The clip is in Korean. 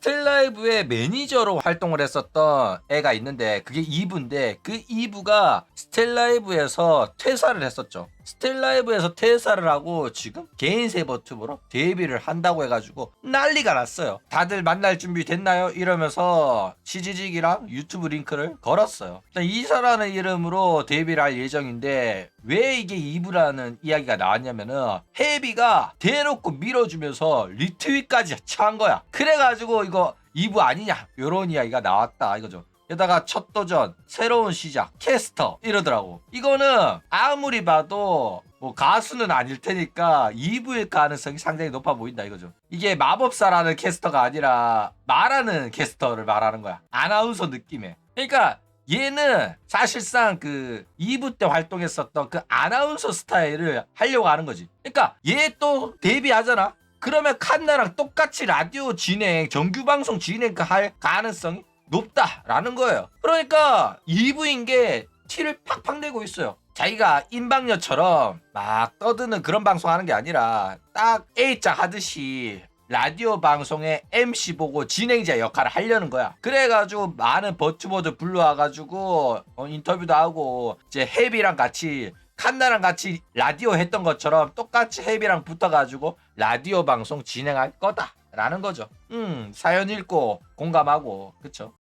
스텔라이브의 매니저로 활동을 했었던 애가 있는데 그게 이브인데 그 이브가 스텔라이브에서 퇴사를 했었죠. 스텔라이브에서 퇴사를 하고 지금 개인 세버튜브로 데뷔를 한다고 해가지고 난리가 났어요. 다들 만날 준비 됐나요? 이러면서 시지직이랑 유튜브 링크를 걸었어요. 일단 이사라는 이름으로 데뷔를 할 예정인데 왜 이게 이브라는 이야기가 나왔냐면은 헤비가 대놓고 밀어주면서 리트윗까지 찬 거야. 그래가지고 이거 이브 아니냐 요런 이야기가 나왔다 이거죠. 게다가 첫 도전, 새로운 시작, 캐스터 이러더라고. 이거는 아무리 봐도 뭐 가수는 아닐 테니까 2부일 가능성이 상당히 높아 보인다 이거죠. 이게 마법사라는 캐스터가 아니라 말하는 캐스터를 말하는 거야. 아나운서 느낌의. 그러니까 얘는 사실상 그 2부 때 활동했었던 그 아나운서 스타일을 하려고 하는 거지. 그러니까 얘 또 데뷔하잖아. 그러면 칸나랑 똑같이 라디오 진행, 정규 방송 진행 할 가능성이 높다라는 거예요. 그러니까 2부인 게 티를 팍팍 내고 있어요. 자기가 임방녀처럼 막 떠드는 그런 방송 하는 게 아니라 딱 A자 하듯이 라디오 방송의 MC 보고 진행자 역할을 하려는 거야. 그래가지고 많은 버튜버들 불러와가지고 어, 인터뷰도 하고 이제 헤비랑 같이 칸나랑 같이 라디오 했던 것처럼 똑같이 헤비랑 붙어가지고 라디오 방송 진행할 거다. 라는 거죠. 음, 사연 읽고 공감하고, 그쵸?